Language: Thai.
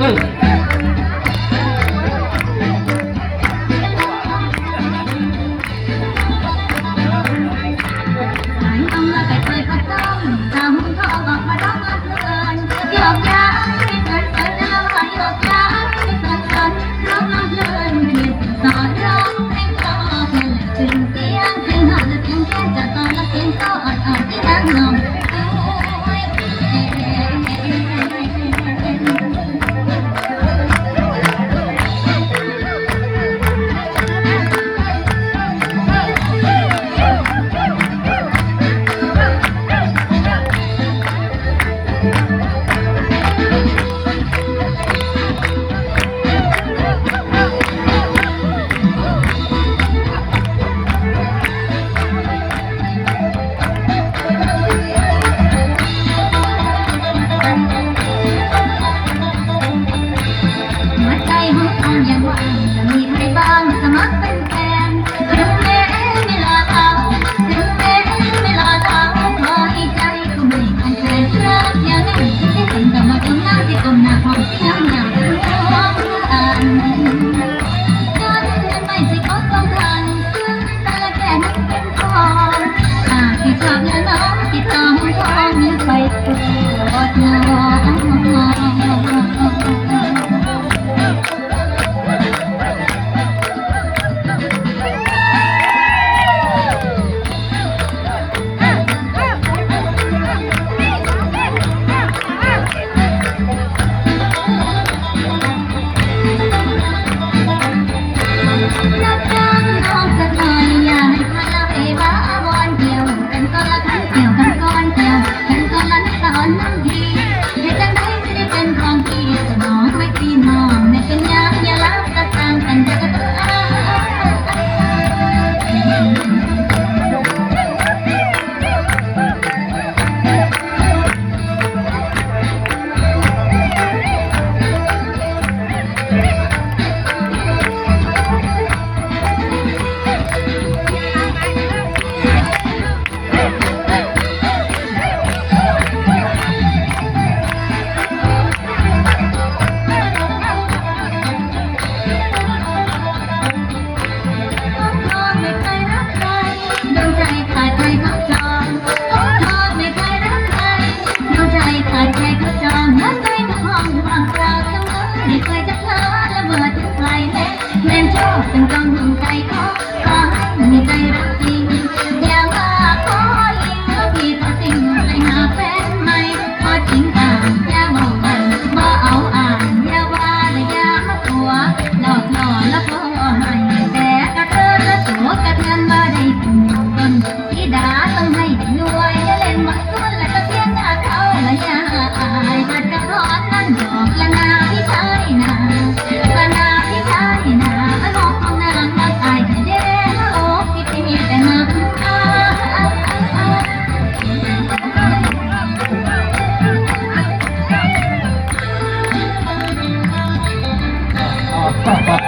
อืม ยังว่ามีใครบ้างสมัครเป็น ขาดใจก็จองน้ำใจทุกห้องทุกห้องกล่าวเสมอไม่เจะเพอละเมิดทุกไกลแม้แม่ชอบเป็นกองดวงใจขอขอใมีใจรักจริงย่าว่าขอยิงพี่ก็สิ่งไปหาแฟนใหม่พอจริงต่างย่ามองกันบ่เอาอ่านย่าว่าแลยามตัวหลอกหล่อแล้วก็ 哈哈。